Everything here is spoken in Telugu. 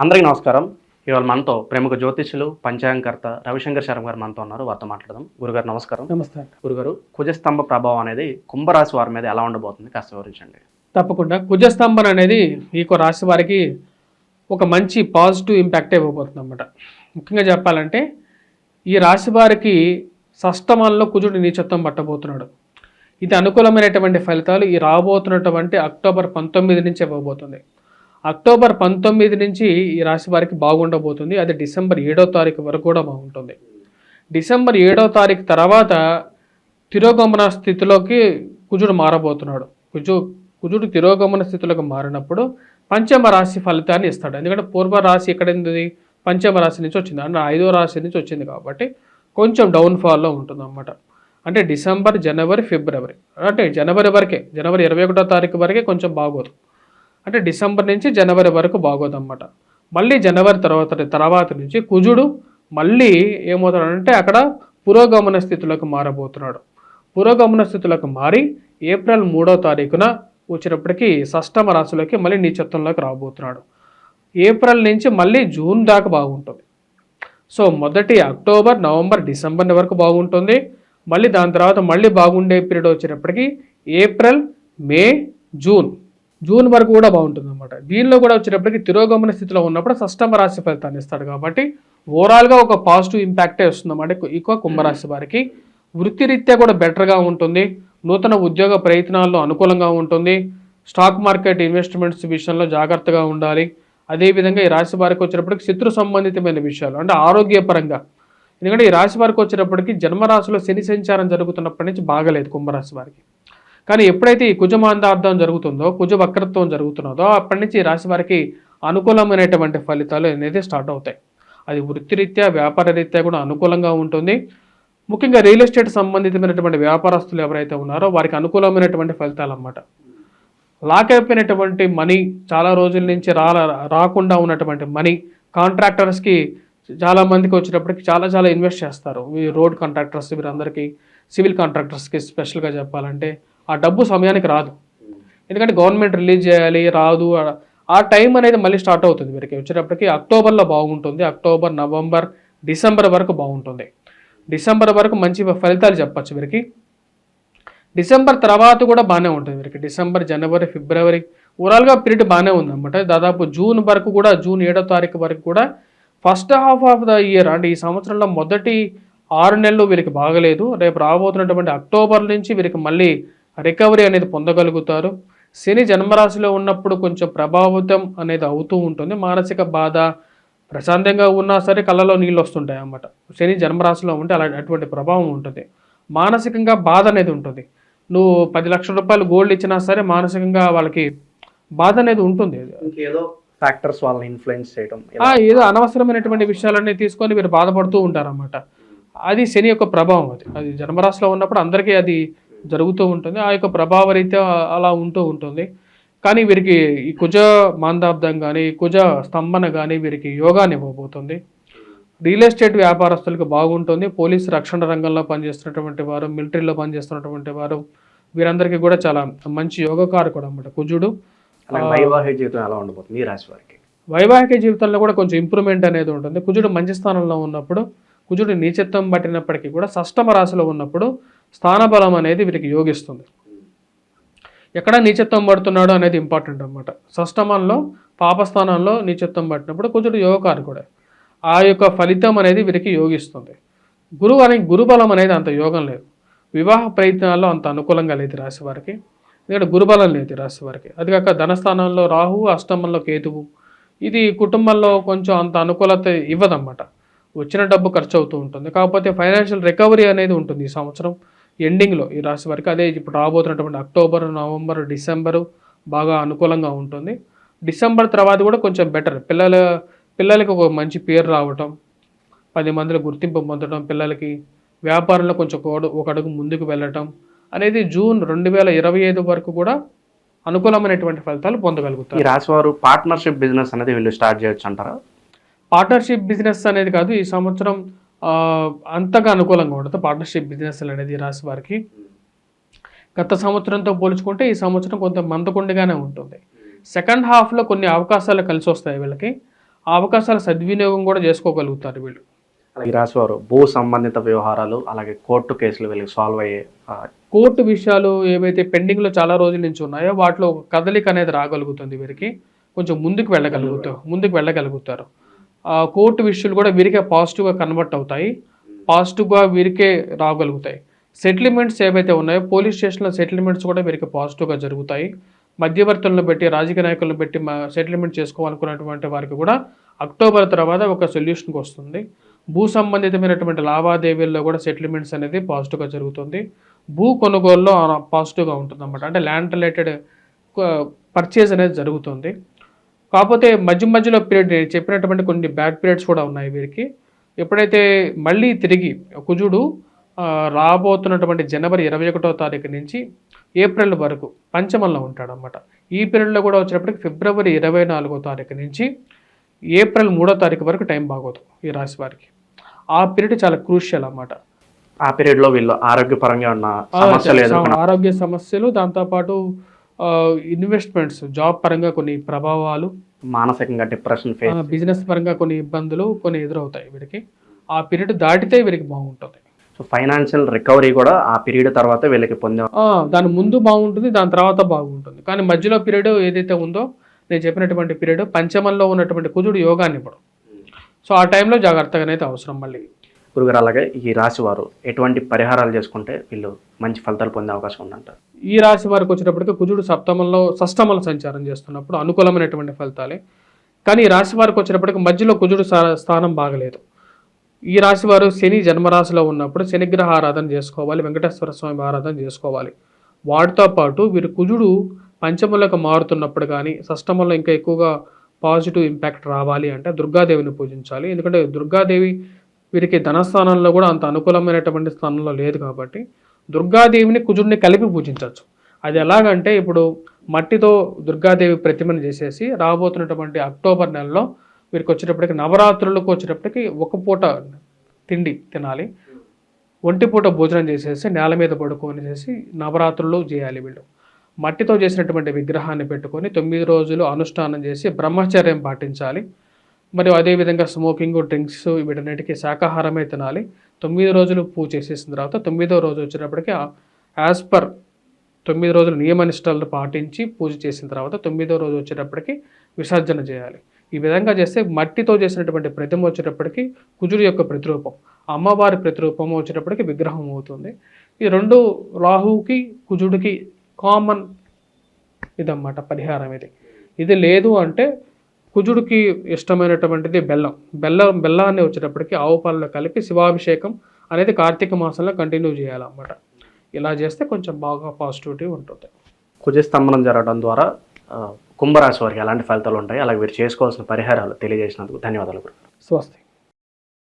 అందరికీ నమస్కారం. ఇవాళ మనతో ప్రముఖ జ్యోతిష్యులు పంచాంగకర్త రవిశంకర్ శర్మ గారు మనతో ఉన్నారు. వారితో మాట్లాడదాం. గురుగారు నమస్కారం. నమస్తే. గురుగారు కుజస్తంభ ప్రభావం అనేది కుంభరాశి వారి మీద ఎలా ఉండబోతుంది? కాస్త వివరించండి. తప్పకుండా. కుజస్తంభన అనేది ఈ రాశి వారికి ఒక మంచి పాజిటివ్ ఇంపాక్ట్ ఇవ్వబోతుంది అనమాట ముఖ్యంగా చెప్పాలంటే ఈ రాశి వారికి షష్టమాల్లో కుజుడు నీచత్వం పట్టబోతున్నాడు. ఇది అనుకూలమైనటువంటి ఫలితాలు ఈ రాబోతున్నటువంటి అక్టోబర్ పంతొమ్మిది నుంచి ఇవ్వబోతుంది. అక్టోబర్ పంతొమ్మిది నుంచి ఈ రాశి వారికి బాగుండబోతుంది. అది డిసెంబర్ ఏడో తారీఖు వరకు కూడా బాగుంటుంది. డిసెంబర్ ఏడో తారీఖు తర్వాత తిరోగమన స్థితిలోకి కుజుడు మారబోతున్నాడు. కుజు కుజుడు తిరోగమన స్థితిలోకి మారినప్పుడు పంచమ రాశి ఫలితాన్ని ఇస్తాడు. ఎందుకంటే పూర్వ రాశి ఎక్కడ ఉంది పంచమ రాశి నుంచి వచ్చింది. అంటే ఐదో రాశి నుంచి వచ్చింది కాబట్టి కొంచెం డౌన్ఫాల్లో ఉంటుంది అన్నమాట అంటే డిసెంబర్ జనవరి ఫిబ్రవరి. అంటే జనవరి వరకే జనవరి ఇరవై ఒకటో తారీఖు వరకే కొంచెం బాగోదు. అంటే డిసెంబర్ నుంచి జనవరి వరకు బాగోదు అన్నమాట మళ్ళీ జనవరి తర్వాత తర్వాత నుంచి కుజుడు మళ్ళీ ఏమవుతాడంటే అక్కడ పురోగమన స్థితిలోకి మారబోతున్నాడు. పురోగమన స్థితిలోకి మారి ఏప్రిల్ మూడో తారీఖున వచ్చినప్పటికీ షష్టమ రాశిలోకి మళ్ళీ నీచత్వంలోకి రాబోతున్నాడు. ఏప్రిల్ నుంచి మళ్ళీ జూన్ దాకా బాగుంటుంది. సో మొదటి అక్టోబర్ నవంబర్ డిసెంబర్ వరకు బాగుంటుంది. మళ్ళీ దాని తర్వాత మళ్ళీ బాగుండే పీరియడ్ వచ్చేటప్పటికి ఏప్రిల్ మే జూన్ జూన్ వరకు కూడా బాగుంటుంది అనమాట దీనిలో కూడా వచ్చేటప్పటికి తిరోగమన స్థితిలో ఉన్నప్పుడు షష్టమ రాశి ఫలితాన్ని ఇస్తాడు కాబట్టి ఓవరాల్గా ఒక పాజిటివ్ ఇంపాక్టే వస్తుంది అన్నమాట. ఎక్కువ కుంభరాశి వారికి. వృత్తిరీత్యా కూడా బెటర్గా ఉంటుంది. నూతన ఉద్యోగ ప్రయత్నాల్లో అనుకూలంగా ఉంటుంది. స్టాక్ మార్కెట్ ఇన్వెస్ట్మెంట్స్ విషయంలో జాగ్రత్తగా ఉండాలి. అదేవిధంగా ఈ రాశి వారికి వచ్చేటప్పటికి శత్రు సంబంధితమైన విషయాలు అంటే ఆరోగ్యపరంగా. ఎందుకంటే ఈ రాశి వారికి వచ్చేటప్పటికి జన్మరాశిలో శని సంచారం జరుగుతున్నప్పటి నుంచి బాగలేదు కుంభరాశి వారికి. కానీ ఎప్పుడైతే ఈ కుజమాందార్థం జరుగుతుందో కుజ వక్రత్వం జరుగుతున్నదో అప్పటి నుంచి రాశి వారికి అనుకూలమైనటువంటి ఫలితాలు అనేది స్టార్ట్ అవుతాయి. అది వృత్తిరీత్యా వ్యాపార రీత్యా కూడా అనుకూలంగా ఉంటుంది. ముఖ్యంగా రియల్ ఎస్టేట్ సంబంధితమైనటువంటి వ్యాపారస్తులు ఎవరైతే ఉన్నారో వారికి అనుకూలమైనటువంటి ఫలితాలు అన్నమాట లాక్ అయిపోయినటువంటి మనీ చాలా రోజుల నుంచి రా రాకుండా ఉన్నటువంటి మనీ కాంట్రాక్టర్స్కి చాలా మందికి వచ్చేటప్పటికి చాలా చాలా ఇన్వెస్ట్ చేస్తారు. ఈ రోడ్ కాంట్రాక్టర్స్ వీరందరికీ సివిల్ కాంట్రాక్టర్స్కి స్పెషల్గా చెప్పాలంటే ఆ డబ్బు సమయానికి రాదు. ఎందుకంటే గవర్నమెంట్ రిలీజ్ చేయాలి రాదు ఆ- టైం అనేది మళ్ళీ స్టార్ట్ అవుతుంది వీరికి. వచ్చేటప్పటికి అక్టోబర్లో బాగుంటుంది అక్టోబర్ నవంబర్ డిసెంబర్ వరకు బాగుంటుంది. డిసెంబర్ వరకు మంచి ఫలితాలు చెప్పచ్చు వీరికి. డిసెంబర్ తర్వాత కూడా బాగానే ఉంటుంది వీరికి. డిసెంబర్ జనవరి ఫిబ్రవరి ఓవరాల్గా పీరియడ్ బాగానే ఉందన్నమాట. దాదాపు జూన్ వరకు కూడా జూన్ ఏడో తారీఖు వరకు కూడా first half of the year అంటే ఈ సంవత్సరంలో మొదటి ఆరు నెలలు వీరికి బాగలేదు. రేపు రాబోతున్నటువంటి అక్టోబర్ నుంచి వీరికి మళ్ళీ రికవరీ అనేది పొందగలుగుతారు. శని జన్మరాశిలో ఉన్నప్పుడు కొంచెం ప్రభావితం అనేది అవుతూ ఉంటుంది. మానసిక బాధ ప్రశాంతంగా ఉన్నా సరే కళ్ళలో నీళ్ళు వస్తుంటాయి అన్నమాట. శని జన్మరాశిలో ఉంటే అలా అటువంటి ప్రభావం ఉంటుంది. మానసికంగా బాధ అనేది ఉంటుంది. నువ్వు పది లక్షల రూపాయలు గోల్డ్ ఇచ్చినా సరే మానసికంగా వాళ్ళకి బాధ అనేది ఉంటుంది. ఇంకేదో ఫ్యాక్టర్స్ వాళ్ళని ఇన్ఫ్లుయెన్స్ చేయడం ఏదో అనవసరమైనటువంటి విషయాలన్నీ తీసుకొని మీరు బాధపడుతూ ఉంటారన్నమాట. అది శని యొక్క ప్రభావం అది. అది జన్మరాశిలో ఉన్నప్పుడు అందరికీ అది జరుగుతూ ఉంటుంది. ఆ యొక్క ప్రభావ రీత్యా అలా ఉంటూ ఉంటుంది. కానీ వీరికి ఈ కుజ మాందాబ్దం కానీ కుజ స్తంభన కానీ వీరికి యోగాన్ని ఇవ్వబోతుంది. రియల్ ఎస్టేట్ వ్యాపారస్తులకు బాగుంటుంది. పోలీస్ రక్షణ రంగంలో పనిచేస్తున్నటువంటి వారు మిలిటరీలో పనిచేస్తున్నటువంటి వారు వీరందరికీ కూడా చాలా మంచి యోగకారకుడు అన్నమాట కుజుడు. వైవాహిక జీవితం ఎలా ఉండబోతుంది ఈ రాశి వారికి? వైవాహిక జీవితంలో కూడా కొంచెం ఇంప్రూవ్మెంట్ అనేది ఉంటుంది. కుజుడు మంచి స్థానంలో ఉన్నప్పుడు కుజుడు నీచత్వం పట్టినప్పటికీ కూడా షష్టమ రాశిలో ఉన్నప్పుడు స్థానబలం అనేది వీరికి యోగిస్తుంది. ఎక్కడ నీచత్వం పడుతున్నాడు అనేది ఇంపార్టెంట్ అనమాట షష్టమంలో పాపస్థానంలో నీచత్వం పట్టినప్పుడు యోగారు కూడా ఆ యొక్క ఫలితం అనేది వీరికి యోగిస్తుంది. గురువు అనే గురుబలం అనేది అంత యోగం లేదు. వివాహ ప్రయత్నాల్లో అంత అనుకూలంగా లేదు రాశి వారికి. ఎందుకంటే గురుబలం లేదు రాశి వారికి. అది కాక ధనస్థానంలో రాహువు అష్టమంలో కేతువు. ఇది కుటుంబంలో కొంచెం అంత అనుకూలత ఇవ్వదన్నమాట. వచ్చిన డబ్బు ఖర్చు అవుతూ ఉంటుంది. కాకపోతే ఫైనాన్షియల్ రికవరీ అనేది ఉంటుంది ఈ సంవత్సరం. ఎండింగ్లో ఈ రాశి వారికి అదే ఇప్పుడు రాబోతున్నటువంటి అక్టోబర్ నవంబర్ డిసెంబరు బాగా అనుకూలంగా ఉంటుంది. డిసెంబర్ తర్వాత కూడా కొంచెం బెటర్. పిల్లల పిల్లలకి ఒక మంచి పేరు రావటం పది మందిలో గుర్తింపు పొందడం పిల్లలకి వ్యాపారంలో కొంచెం ఒక అడుగు- ఒక అడుగు ముందుకు వెళ్ళటం అనేది జూన్ రెండు వేల ఇరవై ఐదు వరకు కూడా అనుకూలమైనటువంటి ఫలితాలు పొందగలుగుతారు. ఈ రాశి వారు పార్ట్నర్షిప్ బిజినెస్ అనేది వీళ్ళు స్టార్ట్ చేయొచ్చు అంటారా? పార్ట్నర్షిప్ బిజినెస్ అనేది కాదు ఈ సంవత్సరం అంతగా అనుకూలంగా ఉండదు. పార్ట్నర్షిప్ బిజినెస్ అనేది ఈ రాశి వారికి. గత సంవత్సరంతో పోల్చుకుంటే ఈ సంవత్సరం కొంత మందకొండిగానే ఉంటుంది. సెకండ్ హాఫ్లో కొన్ని అవకాశాలు కలిసి వస్తాయి వీళ్ళకి. ఆ అవకాశాల సద్వినియోగం కూడా చేసుకోగలుగుతారు వీళ్ళు. అలాగే ఈ రాశి వారు భూ సంబంధిత వ్యవహారాలు అలాగే కోర్టు కేసులు వీళ్ళకి సాల్వ్ అయ్యే కోర్టు విషయాలు ఏవైతే పెండింగ్లో చాలా రోజుల నుంచి ఉన్నాయో వాటిలో ఒక కదలిక అనేది రాగలుగుతుంది వీరికి. కొంచెం ముందుకు వెళ్ళగలుగుతారు ముందుకు వెళ్ళగలుగుతారు. కోర్టు విషయాలు కూడా వీరికే పాజిటివ్గా కన్వర్ట్ అవుతాయి. పాజిటివ్గా వీరికే రాగలుగుతాయి. సెటిల్మెంట్స్ ఏవైతే ఉన్నాయో పోలీస్ స్టేషన్లో సెటిల్మెంట్స్ కూడా వీరికి పాజిటివ్గా జరుగుతాయి. మధ్యవర్తులను పెట్టి రాజకీయ నాయకులను పెట్టి సెటిల్మెంట్ చేసుకోవాలనుకున్నటువంటి వారికి కూడా అక్టోబర్ తర్వాత ఒక సొల్యూషన్కి వస్తుంది. భూ సంబంధితమైనటువంటి లావాదేవీల్లో కూడా సెటిల్మెంట్స్ అనేది పాజిటివ్గా జరుగుతుంది. భూ కొనుగోలులో పాజిటివ్గా ఉంటుంది అనమాట అంటే ల్యాండ్ రిలేటెడ్ పర్చేజ్ అనేది జరుగుతుంది. కాకపోతే మధ్య మధ్యలో పీరియడ్ నేను చెప్పినటువంటి కొన్ని బ్యాడ్ పీరియడ్స్ కూడా ఉన్నాయి వీరికి. ఎప్పుడైతే మళ్ళీ తిరిగి కుజుడు రాబోతున్నటువంటి జనవరి ఇరవై ఒకటో తారీఖు నుంచి ఏప్రిల్ వరకు పంచమంలో ఉంటాడు అనమాట ఈ పీరియడ్లో కూడా వచ్చేటప్పటికి ఫిబ్రవరి ఇరవై నాలుగో తారీఖు నుంచి ఏప్రిల్ మూడో తారీఖు వరకు టైం బాగోదు ఈ రాశి వారికి. ఆ పీరియడ్ చాలా క్రూషియల్ అన్నమాట. ఆ పీరియడ్లో వీళ్ళు ఆరోగ్యపరంగా ఉన్న సమస్యలు ఆరోగ్య సమస్యలు దాంతోపాటు ఇన్వెస్ట్మెంట్స్ జాబ్ పరంగా కొన్ని ప్రభావాలు మానసికంగా డిప్రెషన్ బిజినెస్ పరంగా కొన్ని ఇబ్బందులు కొన్ని ఎదురవుతాయి వీరికి ఆ పీరియడ్ దాటితే వీరికి బాగుంటుంది. సో ఫైనాన్షియల్ రికవరీ కూడా ఆ పీరియడ్ తర్వాత వీళ్ళకి పొందే దాని ముందు బాగుంటుంది దాని తర్వాత బాగుంటుంది. కానీ మధ్యలో పీరియడ్ ఏదైతే ఉందో నేను చెప్పినటువంటి పీరియడ్ పంచమంలో ఉన్నటువంటి కుజుడు యోగాన్ని ఇవ్వడం. సో ఆ టైంలో జాగ్రత్తగా అయితే అవసరం మళ్ళీ. గురుగారు అలాగే ఈ రాశి వారు ఎటువంటి పరిహారాలు చేసుకుంటే వీళ్ళు మంచి ఫలితాలు పొందే అవకాశం ఉందంటారు? ఈ రాశి వారికి వచ్చేటప్పటికి కుజుడు సప్తమంలో షష్టమంలో సంచారం చేస్తున్నప్పుడు అనుకూలమైనటువంటి ఫలితాలే. కానీ ఈ రాశి వారికి వచ్చేటప్పటికి మధ్యలో కుజుడు స్థానం బాగలేదు. ఈ రాశి వారు శని జన్మరాశిలో ఉన్నప్పుడు శనిగ్రహ ఆరాధన చేసుకోవాలి వెంకటేశ్వర స్వామి ఆరాధన చేసుకోవాలి. వాటితో పాటు వీరు కుజుడు పంచములకు మారుతున్నప్పుడు కానీ షష్టమంలో ఇంకా ఎక్కువగా పాజిటివ్ ఇంపాక్ట్ రావాలి అంటే దుర్గాదేవిని పూజించాలి. ఎందుకంటే దుర్గాదేవి వీరికి ధనస్థానంలో కూడా అంత అనుకూలమైనటువంటి స్థానంలో లేదు కాబట్టి దుర్గాదేవిని కుజుడిని కలిపి పూజించవచ్చు. అది ఎలాగంటే ఇప్పుడు మట్టితో దుర్గాదేవి ప్రతిమను చేసేసి రాబోతున్నటువంటి అక్టోబర్ నెలలో వీరికి వచ్చేటప్పటికి నవరాత్రులకు వచ్చేటప్పటికి ఒక పూట తిండి తినాలి. ఒంటి పూట భోజనం చేసేసి నేల మీద పడుకొని చేసి నవరాత్రులు చేయాలి వీళ్ళు. మట్టితో చేసినటువంటి విగ్రహాన్ని పెట్టుకొని తొమ్మిది రోజులు అనుష్ఠానం చేసి బ్రహ్మచర్యం పాటించాలి. మరియు అదేవిధంగా స్మోకింగ్ డ్రింక్స్ వీటన్నిటికీ శాకాహారమే తినాలి. తొమ్మిది రోజులు పూజ చేసేసిన తర్వాత తొమ్మిదో రోజు వచ్చేటప్పటికి యాజ్ పర్ తొమ్మిది రోజులు నియమనిష్టలను పాటించి పూజ చేసిన తర్వాత తొమ్మిదో రోజు వచ్చేటప్పటికి విసర్జన చేయాలి. ఈ విధంగా చేస్తే మట్టితో చేసినటువంటి ప్రతిమ వచ్చేటప్పటికి కుజుడు యొక్క ప్రతిరూపం అమ్మవారి ప్రతిరూపం వచ్చేటప్పటికి విగ్రహం అవుతుంది. ఈ రెండు రాహుకి కుజుడికి కామన్ ఇదన్నమాట పరిహారం ఇది. ఇది లేదు అంటే కుజుడికి ఇష్టమైనటువంటిది బెల్లం. బెల్లం బెల్లాన్ని వచ్చేటప్పటికి ఆవు పాలలో కలిపి శివాభిషేకం అనేది కార్తీక మాసంలో కంటిన్యూ చేయాలన్నమాట. ఇలా చేస్తే కొంచెం బాగా పాజిటివిటీ ఉంటుంది. కుజస్తంభనం జరగడం ద్వారా కుంభరాశి వారికి ఎలాంటి ఫలితాలు ఉంటాయి? అలాగే వీరు చేసుకోవాల్సిన పరిహారాలు తెలియజేసినందుకు ధన్యవాదాలు స్వస్తి.